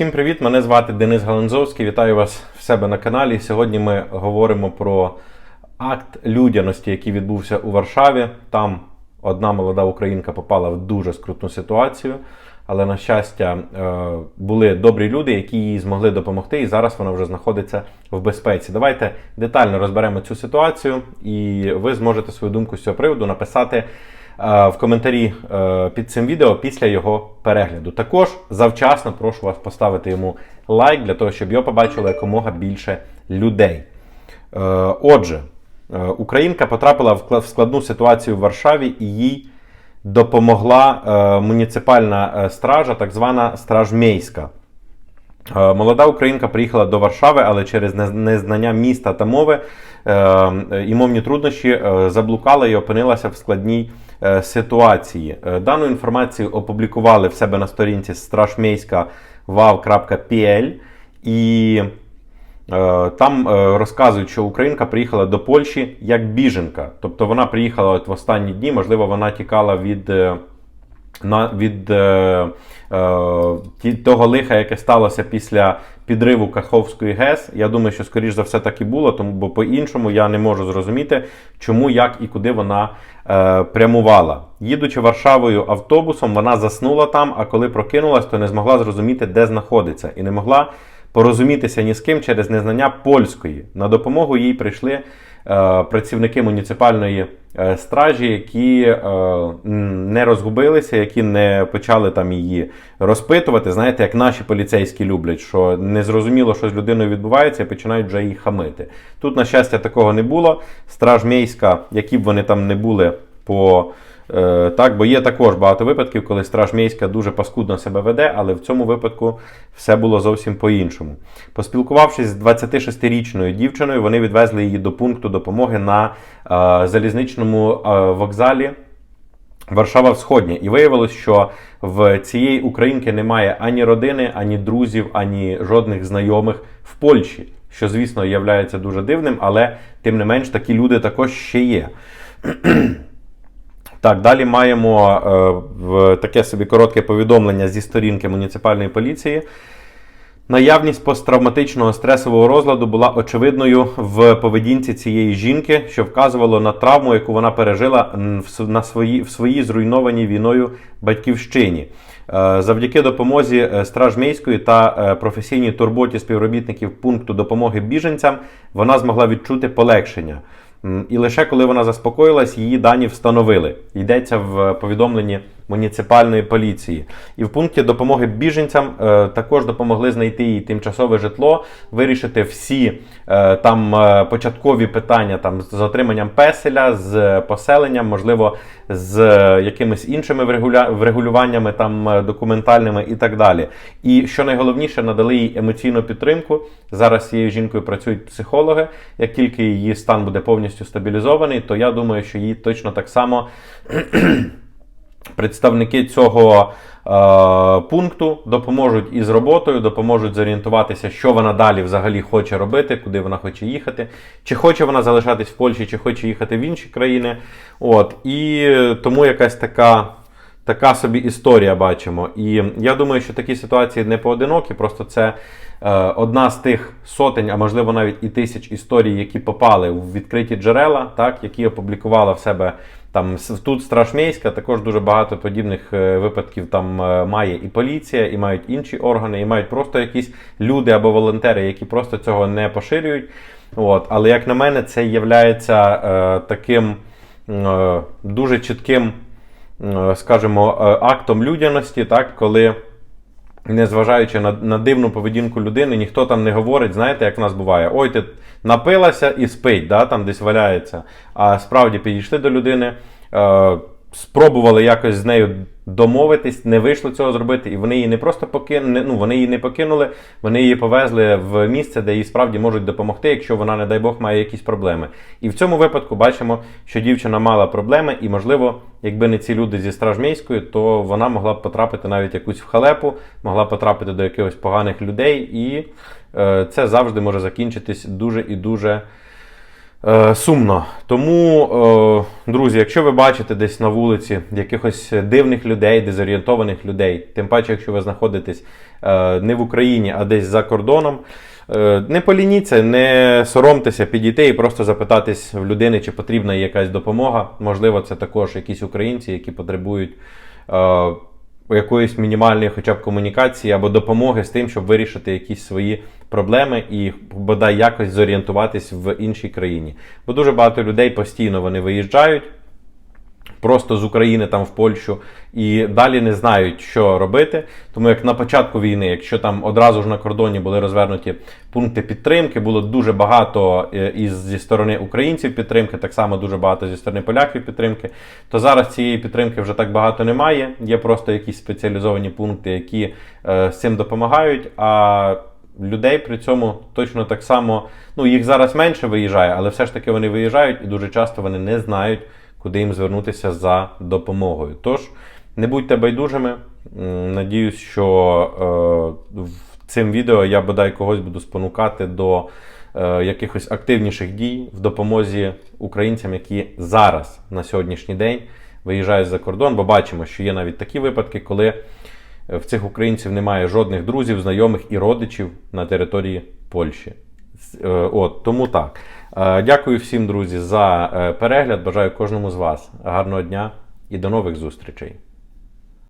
Всім привіт! Мене звати Денис Галанзовський. Вітаю вас в себе на каналі. Сьогодні ми говоримо про акт людяності, який відбувся у Варшаві. Там одна молода українка попала в дуже скрутну ситуацію. Але, на щастя, е, були добрі люди, які їй змогли допомогти, і зараз вона вже знаходиться в безпеці. Давайте детально розберемо цю ситуацію, і ви зможете свою думку з цього приводу написати в коментарі е, під цим відео після його перегляду. Також завчасно прошу вас поставити йому лайк для того, щоб його побачило якомога більше людей. Е, Отже, е, Українка потрапила в складну ситуацію в Варшаві і їй допомогла е, муніципальна е, стража, так звана стражмейська. Е, Молода українка приїхала до Варшави, але через незнання міста та мови е, е, і мовні труднощі заблукала і опинилася в складній ситуації. Дану інформацію опублікували в себе на сторінці strashmейська.vav.pl і Там розказують, що Українка приїхала до Польщі як біженка. Тобто вона приїхала от в останні дні, можливо, вона тікала від, на, від е, е, того лиха, яке сталося після підриву Каховської ГЕС. Я думаю, що скоріш за все так і було, тому бо по-іншому я не можу зрозуміти, чому, як і куди вона е, прямувала. Їдучи Варшавою автобусом, вона заснула там, а коли прокинулась, то не змогла зрозуміти, де знаходиться, і не могла порозумітися ні з ким через незнання польської. На допомогу їй прийшли працівники муніципальної е, стражі, які е, не розгубилися, які не почали там її розпитувати. Знаєте, як наші поліцейські люблять, що не зрозуміло, що з людиною відбувається, і починають вже її хамити. Тут, на щастя, такого не було. Страж мейська, які б вони там не були по. Е, Так, бо є також багато випадків, коли страж мейська дуже паскудно себе веде, але в цьому випадку все було зовсім по-іншому. Поспілкувавшись з 26-річною дівчиною, вони відвезли її до пункту допомоги на е, залізничному е, вокзалі. Варшава Всходня. І виявилось, що в цієї українки немає ані родини, ані друзів, ані жодних знайомих в Польщі. Що, звісно, є дуже дивним, але тим не менш такі люди також ще є. Так, далі маємо е, таке собі коротке повідомлення зі сторінки муніципальної поліції. Наявність посттравматичного стресового розладу була очевидною в поведінці цієї жінки, що вказувало на травму, яку вона пережила на свої, в своїй зруйнованій війною батьківщині. Е, Завдяки допомозі е, стражмейської та е, професійній турботі співробітників пункту допомоги біженцям вона змогла відчути полегшення. І лише коли вона заспокоїлась, її дані встановили. Йдеться в повідомленні муніципальної поліції. І в пункті допомоги біженцям е, також допомогли знайти їй тимчасове житло, вирішити всі е, там е, початкові питання там, з отриманням песеля, з поселенням, можливо, з е, якимись іншими врегуля- врегулюваннями там, е, документальними і так далі. І що найголовніше, надали їй емоційну підтримку. Зараз цією жінкою працюють психологи. Як тільки її стан буде повністю стабілізований, то я думаю, що їй точно так само представники цього е, пункту допоможуть із роботою, допоможуть зорієнтуватися, що вона далі взагалі хоче робити, куди вона хоче їхати, чи хоче вона залишатись в Польщі, чи хоче їхати в інші країни. От і тому якась така. Така собі історія бачимо. І я думаю, що такі ситуації не поодинокі, просто це одна з тих сотень, а можливо навіть і тисяч історій, які попали в відкриті джерела, так, які опублікувала в себе там тут Страшмейська, також дуже багато подібних е, випадків там е, має і поліція, і мають інші органи, і мають просто якісь люди або волонтери, які просто цього не поширюють. От. Але як на мене, це є е, таким е, дуже чітким е, скажімо, е, актом людяності, так, коли, незважаючи на, на дивну поведінку людини, ніхто там не говорить, знаєте, як в нас буває, ой, ти напилася і спить, да, там десь валяється. А справді підійшли до людини, е, спробували якось з нею домовитись, не вийшло цього зробити, і вони її не просто покинули, ну, вони її не покинули, вони її повезли в місце, де їй справді можуть допомогти, якщо вона, не дай Бог, має якісь проблеми. І в цьому випадку бачимо, що дівчина мала проблеми, і, можливо, якби не ці люди зі стражмейської, то вона могла б потрапити навіть якусь в халепу, могла б потрапити до якихось поганих людей, і е, це завжди може закінчитись дуже і дуже сумно. Тому, е, друзі, якщо ви бачите десь на вулиці якихось дивних людей, дезорієнтованих людей, тим паче, якщо ви знаходитесь е, не в Україні, а десь за кордоном, е, не полініться, не соромтеся підійти і просто запитатись в людини, чи потрібна якась допомога. Можливо, це також якісь українці, які потребують. Якоїсь мінімальної хоча б комунікації або допомоги з тим, щоб вирішити якісь свої проблеми і бодай якось зорієнтуватись в іншій країні. Бо дуже багато людей постійно вони виїжджають. Просто з України там в Польщу і далі не знають, що робити. Тому як на початку війни, якщо там одразу ж на кордоні були розвернуті пункти підтримки, було дуже багато е, із зі сторони українців підтримки, так само дуже багато зі сторони поляків підтримки. То зараз цієї підтримки вже так багато немає. Є просто якісь спеціалізовані пункти, які е, з цим допомагають. А людей при цьому точно так само, ну їх зараз менше виїжджає, але все ж таки вони виїжджають і дуже часто вони не знають, куди їм звернутися за допомогою. Тож не будьте байдужими. Надіюсь, що е, цим відео я бодай когось буду спонукати до е, якихось активніших дій в допомозі українцям, які зараз на сьогоднішній день виїжджають за кордон, бо бачимо, що є навіть такі випадки, коли в цих українців немає жодних друзів, знайомих і родичів на території Польщі. Е, От, тому так. Е, Дякую всім, друзі, за е, перегляд. Бажаю кожному з вас гарного дня і до нових зустрічей.